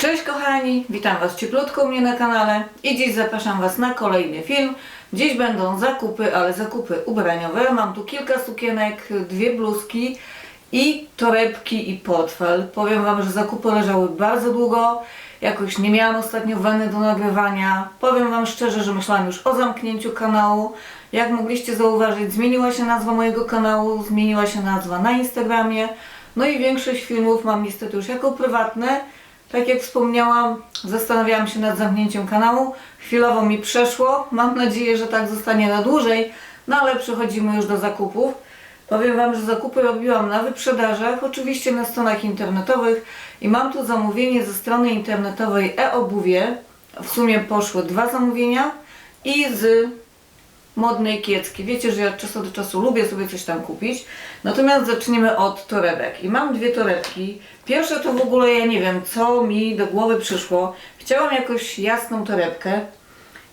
Cześć kochani, witam Was cieplutko u mnie na kanale i dziś zapraszam Was na kolejny film. Dziś będą zakupy, ale zakupy ubraniowe. Mam tu kilka sukienek, dwie bluzki i torebki i portfel. Powiem Wam, że zakupy leżały bardzo długo. Jakoś nie miałam ostatnio weny do nagrywania. Powiem Wam szczerze, że myślałam już o zamknięciu kanału. Jak mogliście zauważyć, zmieniła się nazwa mojego kanału, zmieniła się nazwa na Instagramie. No i większość filmów mam niestety już jako prywatne. Tak jak wspomniałam, zastanawiałam się nad zamknięciem kanału. Chwilowo mi przeszło. Mam nadzieję, że tak zostanie na dłużej. No ale przechodzimy już do zakupów. Powiem Wam, że zakupy robiłam na wyprzedażach, oczywiście na stronach internetowych i mam tu zamówienie ze strony internetowej e-obuwie. W sumie poszły dwa zamówienia i z modnej kiecki. Wiecie, że ja od czasu do czasu lubię sobie coś tam kupić. Natomiast zaczniemy od torebek. I mam dwie torebki. Pierwsze to w ogóle ja nie wiem, co mi do głowy przyszło. Chciałam jakoś jasną torebkę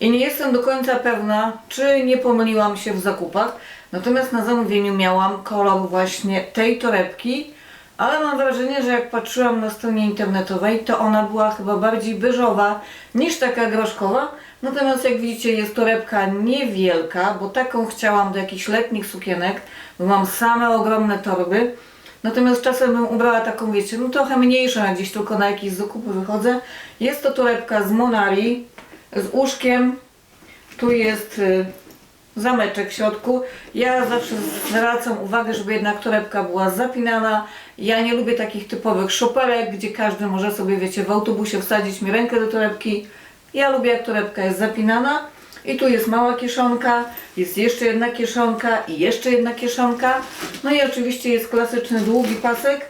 i nie jestem do końca pewna, czy nie pomyliłam się w zakupach. Natomiast na zamówieniu miałam kolor właśnie tej torebki, ale mam wrażenie, że jak patrzyłam na stronie internetowej, to ona była chyba bardziej beżowa niż taka groszkowa. Natomiast jak widzicie jest torebka niewielka, bo taką chciałam do jakichś letnich sukienek, bo mam same ogromne torby. Natomiast czasem bym ubrała taką, wiecie, no trochę mniejszą, jak gdzieś tylko na jakieś zakupy wychodzę. Jest to torebka z Monari, z uszkiem. Tu jest y, zameczek w środku. Ja zawsze zwracam uwagę, żeby jednak torebka była zapinana. Ja nie lubię takich typowych szoperek, gdzie każdy może sobie, wiecie, w autobusie wsadzić mi rękę do torebki. Ja lubię, jak torebka jest zapinana. I tu jest mała kieszonka, jest jeszcze jedna kieszonka i jeszcze jedna kieszonka. No i oczywiście jest klasyczny długi pasek.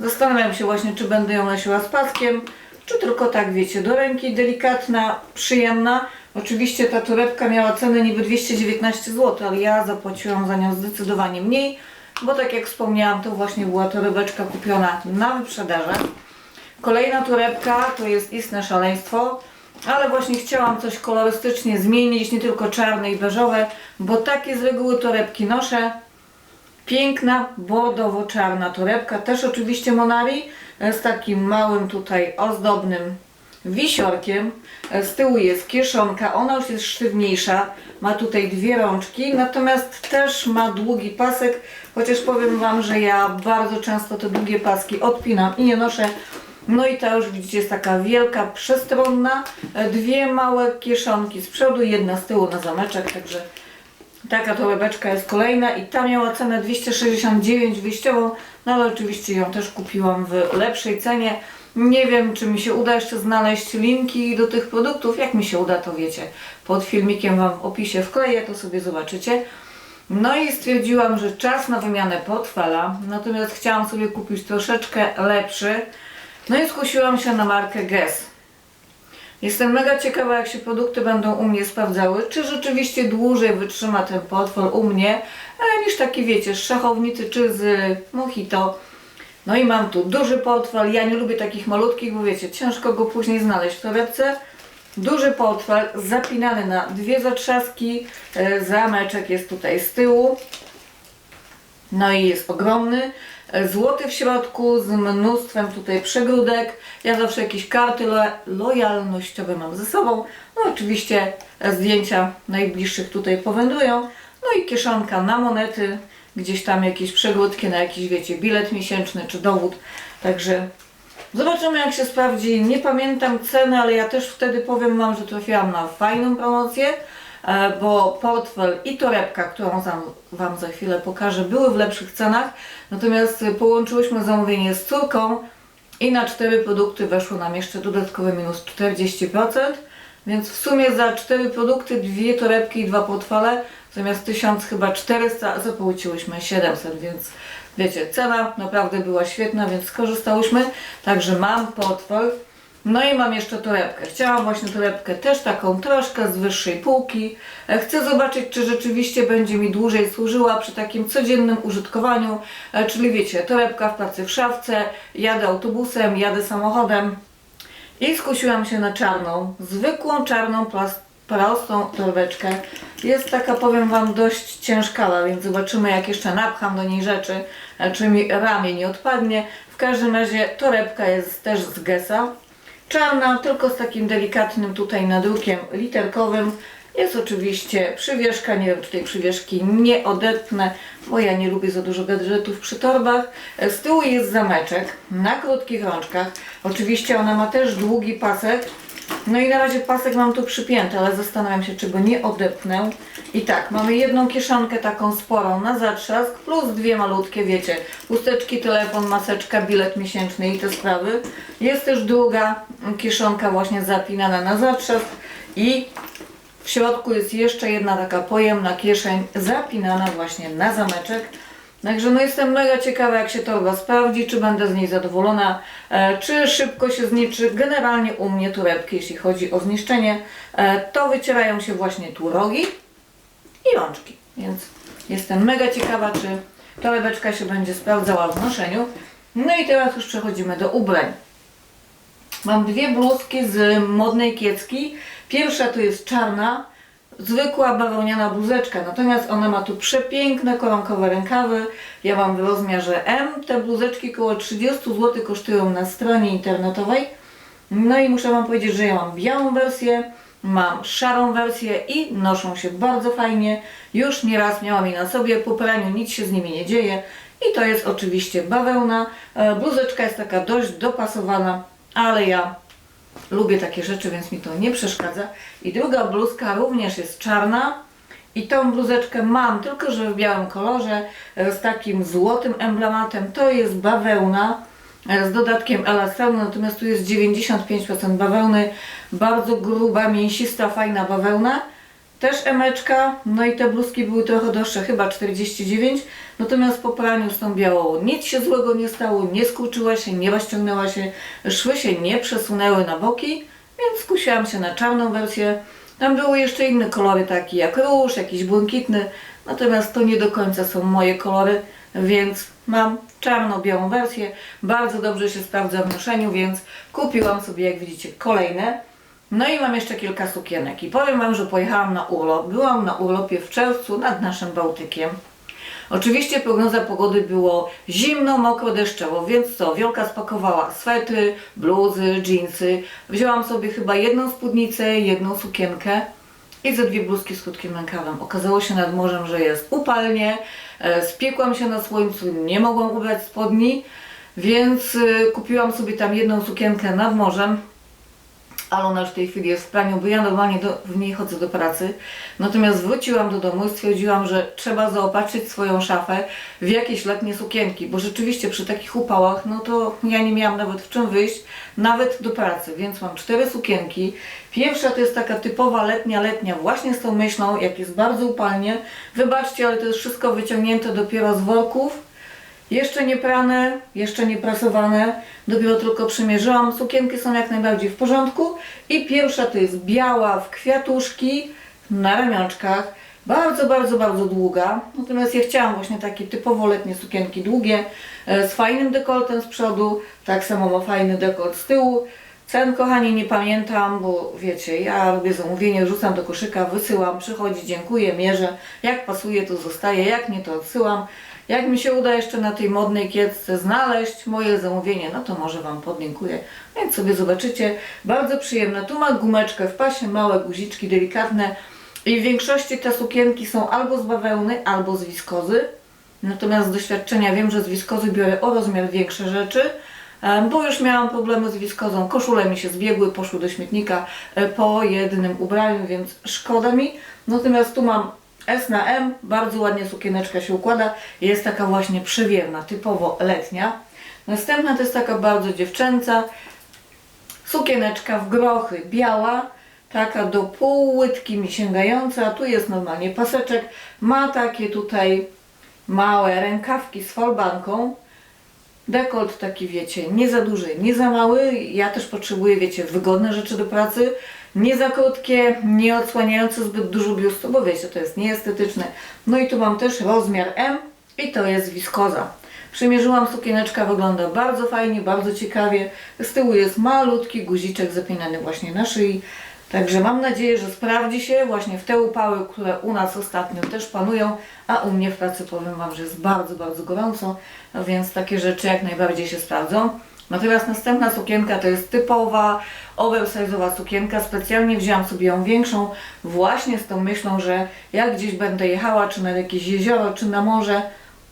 Zastanawiam się właśnie, czy będę ją nosiła z paskiem, czy tylko tak, wiecie, do ręki, delikatna, przyjemna. Oczywiście ta torebka miała cenę niby 219 zł, ale ja zapłaciłam za nią zdecydowanie mniej, bo tak jak wspomniałam, to właśnie była torebeczka kupiona na wyprzedażach. Kolejna torebka to jest istne szaleństwo, ale właśnie chciałam coś kolorystycznie zmienić, nie tylko czarne i beżowe, bo takie z reguły torebki noszę. Piękna, bordowo-czarna torebka, też oczywiście Monari, e, z takim małym tutaj ozdobnym wisiorkiem. E, Z tyłu jest kieszonka, ona już jest sztywniejsza, ma tutaj dwie rączki, natomiast też ma długi pasek, chociaż powiem Wam, że ja bardzo często te długie paski odpinam i nie noszę. No i ta już widzicie jest taka wielka, przestronna, e, dwie małe kieszonki z przodu, jedna z tyłu na zameczek, także Taka torebeczka jest kolejna i ta miała cenę 269 wyjściową, no ale oczywiście ją też kupiłam w lepszej cenie. Nie wiem, czy mi się uda jeszcze znaleźć linki do tych produktów. Jak mi się uda, to wiecie. Pod filmikiem Wam w opisie wkleję, to sobie zobaczycie. No i stwierdziłam, że czas na wymianę portfela, natomiast chciałam sobie kupić troszeczkę lepszy. No i skusiłam się na markę Guess. Jestem mega ciekawa, jak się produkty będą u mnie sprawdzały, czy rzeczywiście dłużej wytrzyma ten portfel u mnie, e, niż taki, wiecie, z szachownicy czy z Mojito. No i mam tu duży portfel, ja nie lubię takich malutkich, bo wiecie, ciężko go później znaleźć w torebce. Duży portfel, zapinany na dwie zatrzaski, e, zameczek jest tutaj z tyłu. No i jest ogromny, e, złoty w środku z mnóstwem tutaj przegródek. Ja zawsze jakieś karty lo lojalnościowe mam ze sobą. No oczywiście e, zdjęcia najbliższych tutaj powędrują. No i kieszonka na monety, gdzieś tam jakieś przegródki na jakiś, wiecie, bilet miesięczny czy dowód. Także zobaczymy jak się sprawdzi. Nie pamiętam ceny, ale ja też wtedy powiem Wam, że trafiłam na fajną promocję bo portfel i torebka, którą Wam za chwilę pokażę, były w lepszych cenach. Natomiast połączyłyśmy zamówienie z córką i na cztery produkty weszło nam jeszcze dodatkowe minus 40%. Więc w sumie za cztery produkty, dwie torebki i dwa portfele, zamiast 1000 chyba 400, zapłaciłyśmy 700, więc wiecie, cena naprawdę była świetna, więc skorzystałyśmy. Także mam portfel. No i mam jeszcze torebkę. Chciałam właśnie torebkę też taką troszkę z wyższej półki. E, Chcę zobaczyć, czy rzeczywiście będzie mi dłużej służyła przy takim codziennym użytkowaniu. E, Czyli wiecie, torebka w pracy w szafce, jadę autobusem, jadę samochodem. I skusiłam się na czarną, zwykłą czarną prostą torebeczkę. Jest taka, powiem Wam, dość ciężkawa, więc zobaczymy jak jeszcze napcham do niej rzeczy, e, czy mi ramię nie odpadnie. W każdym razie torebka jest też z Gesa, czarna, tylko z takim delikatnym tutaj nadrukiem literkowym. Jest oczywiście przywieszka, nie wiem czy tej przywieszki nie odetnę, bo ja nie lubię za dużo gadżetów przy torbach. Z tyłu jest zameczek na krótkich rączkach. Oczywiście ona ma też długi pasek. No i na razie pasek mam tu przypięty, ale zastanawiam się, czy go nie odepnę. I tak, mamy jedną kieszonkę taką sporą na zatrzask, plus dwie malutkie, wiecie, chusteczki, telefon, maseczka, bilet miesięczny i te sprawy. Jest też druga kieszonka właśnie zapinana na zatrzask i w środku jest jeszcze jedna taka pojemna kieszeń zapinana właśnie na zameczek. Także no jestem mega ciekawa jak się torba sprawdzi, czy będę z niej zadowolona, e, czy szybko się zniszczy. Generalnie u mnie torebki, jeśli chodzi o zniszczenie, e, to wycierają się właśnie tu rogi i rączki. Więc jestem mega ciekawa, czy torebeczka się będzie sprawdzała w noszeniu. No i teraz już przechodzimy do ubrań. Mam dwie bluzki z modnej kiecki. Pierwsza to jest czarna, zwykła bawełniana bluzeczka, natomiast ona ma tu przepiękne koronkowe rękawy. Ja mam w rozmiarze M. Te bluzeczki około 30 zł kosztują na stronie internetowej. No i muszę Wam powiedzieć, że ja mam białą wersję, mam szarą wersję i noszą się bardzo fajnie. Już nieraz miałam je na sobie, po praniu nic się z nimi nie dzieje. I to jest oczywiście bawełna. E, Bluzeczka jest taka dość dopasowana, ale ja lubię takie rzeczy, więc mi to nie przeszkadza. I druga bluzka również jest czarna. I tą bluzeczkę mam, tylko że w białym kolorze, e, z takim złotym emblematem. To jest bawełna e, z dodatkiem elastanu, natomiast tu jest 95% bawełny. Bardzo gruba, mięsista, fajna bawełna. Też emeczka, no i te bluzki były trochę droższe, chyba 49. Natomiast po praniu z tą białą nic się złego nie stało, nie skurczyła się, nie rozciągnęła się, szwy się nie przesunęły na boki, więc skusiłam się na czarną wersję. Tam były jeszcze inne kolory, takie jak róż, jakiś błękitny, natomiast to nie do końca są moje kolory, więc mam czarno-białą wersję. Bardzo dobrze się sprawdza w noszeniu, więc kupiłam sobie, jak widzicie, kolejne. No i mam jeszcze kilka sukienek i powiem Wam, że pojechałam na urlop. Byłam na urlopie w czerwcu nad naszym Bałtykiem. Oczywiście prognoza pogody było zimno, mokro, deszczowo, więc co? Wiolka spakowała swetry, bluzy, dżinsy. Wzięłam sobie chyba jedną spódnicę, jedną sukienkę i ze dwie bluzki z krótkim rękawem. Okazało się nad morzem, że jest upalnie, e, spiekłam się na słońcu, nie mogłam ubrać spodni, więc e, kupiłam sobie tam jedną sukienkę nad morzem, ale ona już w tej chwili jest w praniu, bo ja normalnie do, w niej chodzę do pracy. Natomiast wróciłam do domu i stwierdziłam, że trzeba zaopatrzyć swoją szafę w jakieś letnie sukienki, bo rzeczywiście przy takich upałach, no to ja nie miałam nawet w czym wyjść, nawet do pracy, więc mam cztery sukienki. Pierwsza to jest taka typowa letnia, letnia, właśnie z tą myślą, jak jest bardzo upalnie. Wybaczcie, ale to jest wszystko wyciągnięte dopiero z worków. Jeszcze nie prane, jeszcze nie prasowane, dopiero tylko przymierzyłam. Sukienki są jak najbardziej w porządku. I pierwsza to jest biała w kwiatuszki na ramionczkach. Bardzo, bardzo, bardzo długa. Natomiast ja chciałam właśnie takie typowo letnie sukienki długie, e, z fajnym dekoltem z przodu. Tak samo ma fajny dekolt z tyłu. Cen, kochani, nie pamiętam, bo wiecie, ja robię zamówienie, rzucam do koszyka, wysyłam, przychodzi, dziękuję, mierzę. Jak pasuje, to zostaje, jak nie, to odsyłam. Jak mi się uda jeszcze na tej modnej kiecce znaleźć moje zamówienie, no to może Wam podlinkuję. Więc sobie zobaczycie. Bardzo przyjemna. Tu ma gumeczkę w pasie, małe guziczki delikatne. I w większości te sukienki są albo z bawełny, albo z wiskozy. Natomiast z doświadczenia wiem, że z wiskozy biorę o rozmiar większe rzeczy, bo już miałam problemy z wiskozą. Koszule mi się zbiegły, poszły do śmietnika e, po jednym ubraniu, więc szkoda mi. Natomiast tu mam S na M, bardzo ładnie sukieneczka się układa. Jest taka właśnie przywiewna, typowo letnia. Następna to jest taka bardzo dziewczęca, sukieneczka w grochy, biała, taka do pół łydki mi sięgająca, tu jest normalnie paseczek, ma takie tutaj małe rękawki z folbanką, dekolt taki wiecie, nie za duży, nie za mały, ja też potrzebuję wiecie, wygodne rzeczy do pracy, nie za krótkie, nie odsłaniające zbyt dużo biustu, bo wiecie, to jest nieestetyczne. No i tu mam też rozmiar M i to jest wiskoza. Przymierzyłam sukieneczka, wygląda bardzo fajnie, bardzo ciekawie. Z tyłu jest malutki guziczek zapinany właśnie na szyi. Także mam nadzieję, że sprawdzi się właśnie w te upały, które u nas ostatnio też panują, a u mnie w pracy powiem Wam, że jest bardzo, bardzo gorąco, no więc takie rzeczy jak najbardziej się sprawdzą. Teraz następna sukienka to jest typowa oversize'owa sukienka. Specjalnie wzięłam sobie ją większą właśnie z tą myślą, że jak gdzieś będę jechała, czy nad jakieś jezioro, czy na morze,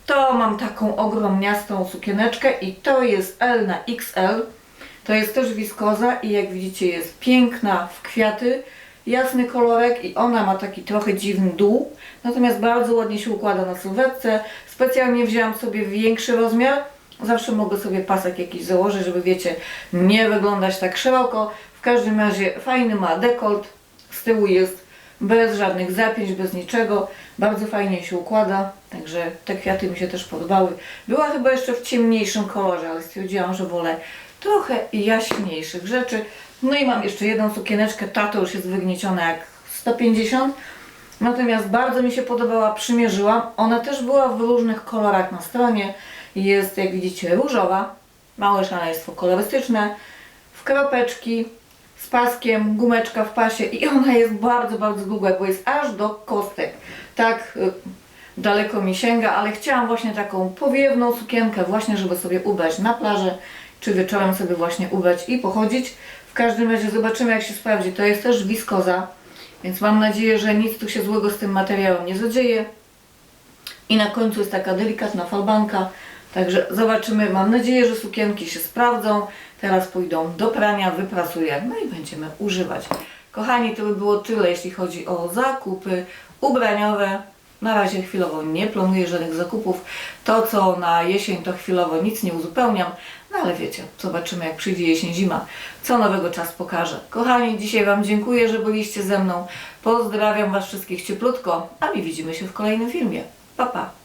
to mam taką ogromniastą sukieneczkę i to jest L na XL. To jest też wiskoza i jak widzicie jest piękna w kwiaty, jasny kolorek i ona ma taki trochę dziwny dół, natomiast bardzo ładnie się układa na sylwetce. Specjalnie wzięłam sobie większy rozmiar, zawsze mogę sobie pasek jakiś założyć, żeby wiecie, nie wyglądać tak szeroko. W każdym razie fajny ma dekolt, z tyłu jest bez żadnych zapięć, bez niczego, bardzo fajnie się układa, także te kwiaty mi się też podobały. Była chyba jeszcze w ciemniejszym kolorze, ale stwierdziłam, że wolę trochę jaśniejszych rzeczy. No i mam jeszcze jedną sukieneczkę, ta to już jest wygnieciona jak 150, natomiast bardzo mi się podobała, przymierzyłam. Ona też była w różnych kolorach na stronie, jest jak widzicie różowa, małe szaleństwo kolorystyczne, w kropeczki, z paskiem, gumeczka w pasie i ona jest bardzo, bardzo długa, bo jest aż do kostek. Tak y, daleko mi sięga, ale chciałam właśnie taką powiewną sukienkę właśnie, żeby sobie ubrać na plażę, czy wieczorem sobie właśnie ubrać i pochodzić. W każdym razie zobaczymy jak się sprawdzi. To jest też wiskoza, więc mam nadzieję, że nic tu się złego z tym materiałem nie zadzieje. I na końcu jest taka delikatna falbanka. Także zobaczymy. Mam nadzieję, że sukienki się sprawdzą. Teraz pójdą do prania, wyprasuję, no i będziemy używać. Kochani, to by było tyle, jeśli chodzi o zakupy ubraniowe. Na razie chwilowo nie planuję żadnych zakupów. To, co na jesień, to chwilowo nic nie uzupełniam. No ale wiecie, zobaczymy jak przyjdzie jesień, zima. Co nowego czas pokaże. Kochani, dzisiaj Wam dziękuję, że byliście ze mną. Pozdrawiam Was wszystkich cieplutko, a my widzimy się w kolejnym filmie. Pa, pa!